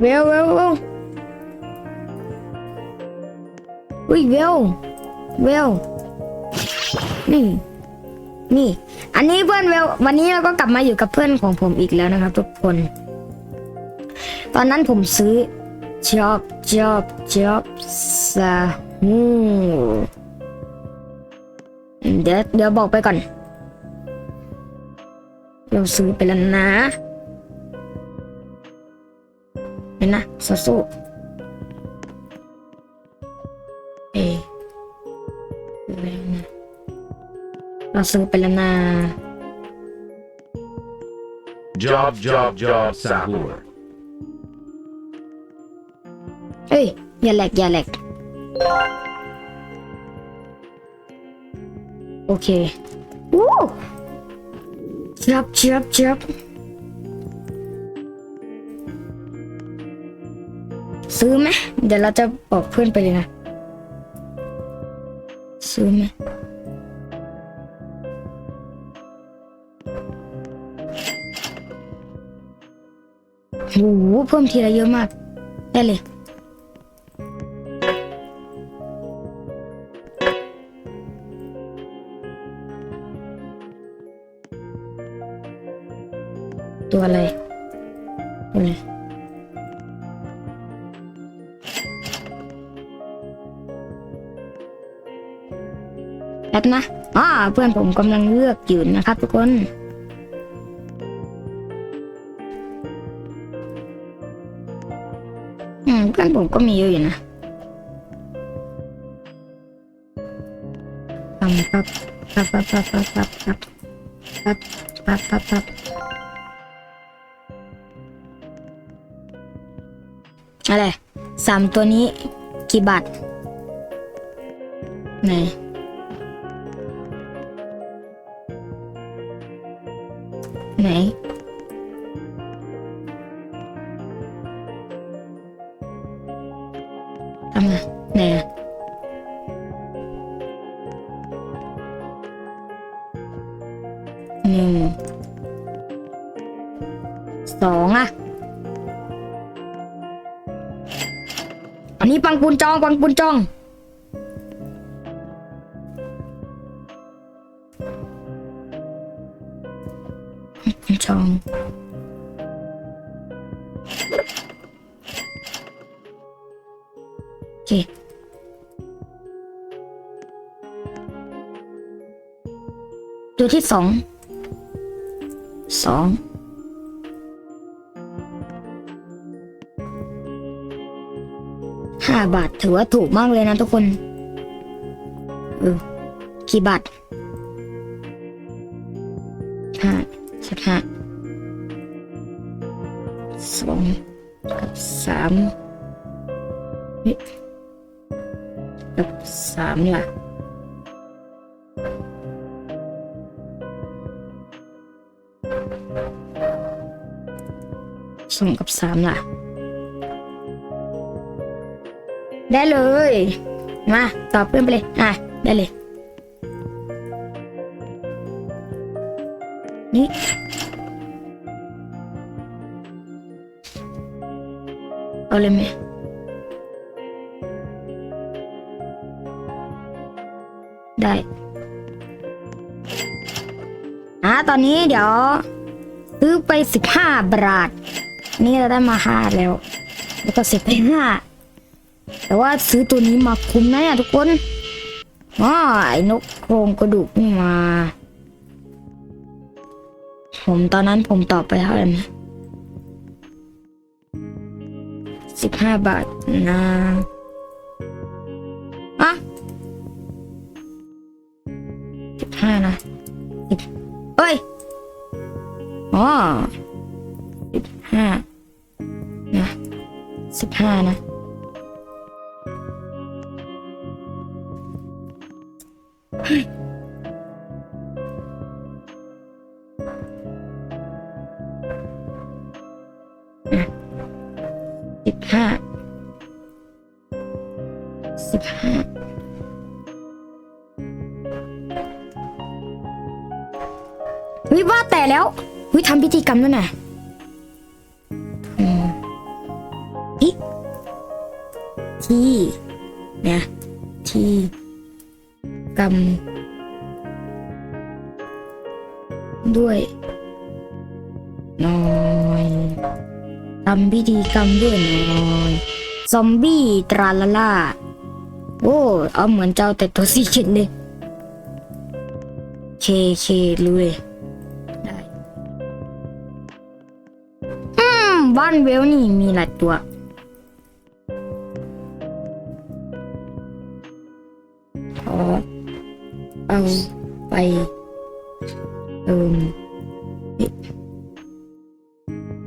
เวลเวลเวลอุ้ยเวลเวลนี่นี่ อันนี้เพื่อนเวลวันนี้เราก็กลับมาอยู่กับเพื่อนของผมอีกแล้วนะครับ ทุกคน ตอนนั้นผมซื้อ job job job ซาฮูเดี๋ยวเดี๋ยวบอกไปก่อน เราซื้อไปแล้วนะ เห็นนะสู้ๆเอะอะไรนะ เราซื้อไปแล้วนะ Job, job, job, sahur. เอ้ย อย่าแหลก อย่าแหลก โอเควู้จับจับจับ ซื้อไหมเดี๋ยวเราจะบอกเพื่อนไปเลยนะ ซื้อไหมโหเพิ่มทีละเยอะมาก ได้เลย ป๊บนะอ่าเพื่อนผมกำลังเลือกอยู่นะครับทุกคนอืมเพื่อนผมก็มีเยอะอยู่นะปั๊มปั๊บปั๊บปั๊บปั๊บปั๊บปั๊บปั๊บปั๊บปั๊บปั๊บปั๊บอะไรสามตัวนี้กี่บาทไหน ไหนทำไงไหนอะหนึ่งสองอะอันนี้ปังปุนจอง ปังปุนจอง องโอเคตัวที่สอง สองห้าบาทถือว่าถูกมากเลยนะทุกคน เออกี่บาท สองกับสามเฮ้ยกับสามล่ะสองกับสามล่ะ ได้เลย มาตอบเพื่อนไปเลย อะ ได้เลย นี่ เอาเลยไหมได้อะตอนนี้เดี๋ยวซื้อไปสิบห้าบาท นี่เราได้มาห้าแล้ว แล้วก็เสร็จไปห้าแต่ว่าซื้อตัวนี้มาคุ้มนะเนี่ยทุกคนอ๋อไอ้นกโครงกระดูกนี่มา ผมตอนนั้นผมตอบไปเท่าไหร่นะ สิบห้าบาทนะอะสิบห้านะสิบเอ้ยอ๋อสิบห้านะสิบห้านะสิ สิบห้าเฮ้ยว่าแต่แล้วเฮ้ยทำพิธีกรรมด้วยนะอืมที่เนี่ยที่กรรมด้วยน้อยทำพิธีกรรมด้วยน้อย ซอมบี้ ตราลาล่า โอ้เอาเหมือนเจ้าแต่ตัวสีเขียนเลยเคเครู้เลยได้อืมบ้านเวลนี่มีหลายตัวขอเอาไปเติมเฮ้ย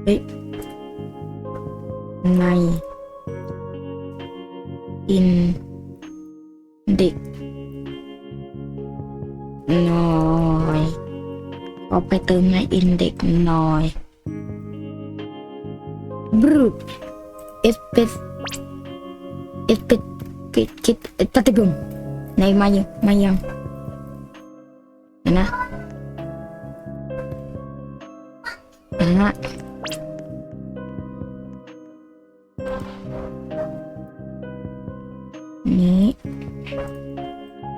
เฮ้ยในอิน เด็กน้อยเอาไปเติมในอินเด็กน้อยบรูเอสเปสเอสเปสกิดกิดตัดติบุมในมายังมายังเห็นนะเห็นนะ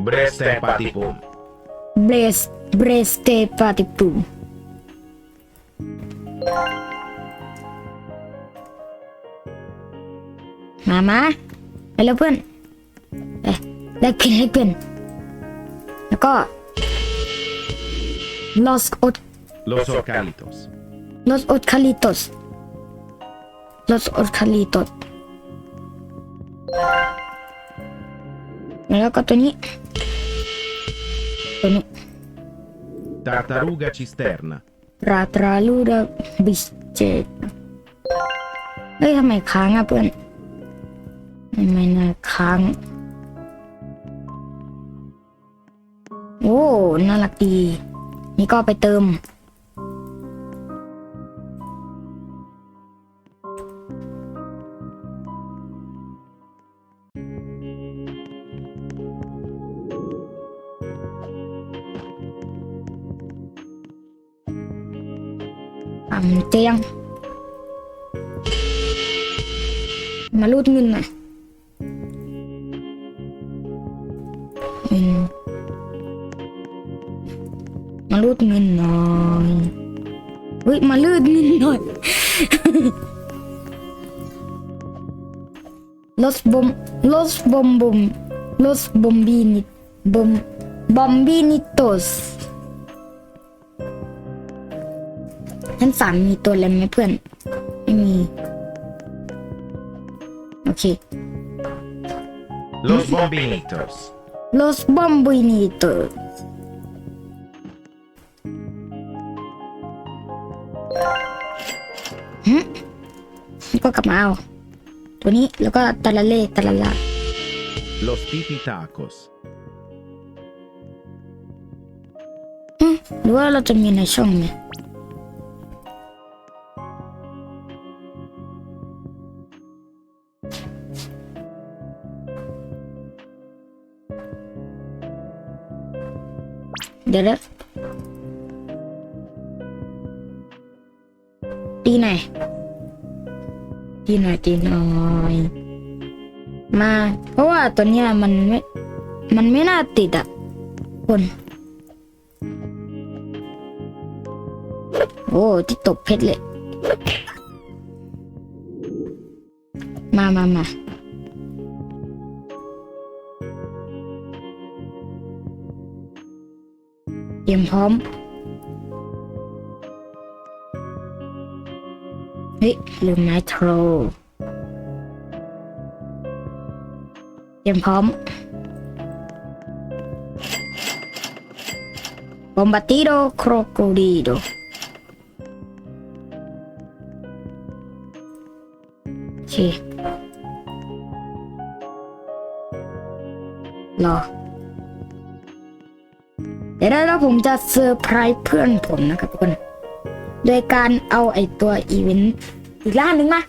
Breste patipum. เบรสเบรสเตปาติปูมามาไปแล้วเพื่อนไปได้เพนได้เพนแล้วก็ los ot Los ocalitos. los ocalitos los ocalitos แล้วก็ตัวนี้ ตัวนี้ Tartaruga cisterna. ราตราลูดาบิสเจตเฮ้ยทำไมค้างอะเพื่อนทำไมนะค้าง โอ้ น่ารักดี นี่ก็ไปเติม อ่ำเจียงมารูดเงินหน่อยเงินมารูดเงินหน่อยเฮ้ยมาลูดเงินหน่อย Los bom Los bom bom Los bombini bom bombinitos ชั้นสามมีตัวอะไรไหมเพื่อน ไม่มี โอเค Los bombinitos. Los bombinitos หึก็กลับมาเอา ตัวนี้แล้วก็ตะละเล่ตะละละ Los tipitacos. หึหรือว่าเราจะมีในช่องไหม เดี๋ยวนะตีหน่อยตีหน่อยตีหน่อย มา เพราะว่าตัวเนี้ยมันไม่ มันไม่น่าติดอะคนโอ้ที่ตบเพชรเลย มามามา รียมพร้อม เฮ้ยลืมไนโตรเตรียมพร้อม Bombardiro crocodilo โอเครอ เดี๋ยวแล้วผมจะเซอร์ไพรส์เพื่อนผมนะครับทุกคน โดยการเอาไอตัวอีเวนต์อีกล้านหนึ่งมา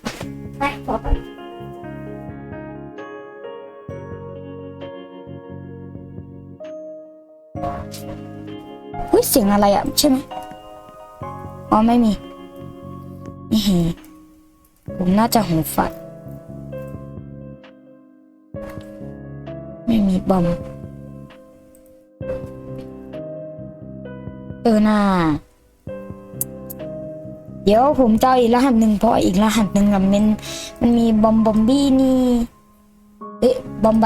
ไปขอไปเฮ้ยเสียงอะไรอะ ใช่ไหมอ๋อ ไม่มีนี่ผมน่าจะหูฝาดไม่มีบอม เออน่าเดี๋ยวผมจะเอาอีกรหัสหนึ่งเพราะอีกรหัสหนึ่งอะมันมันมีบอมบอมบี้นี่ เอ๊ะบอมบ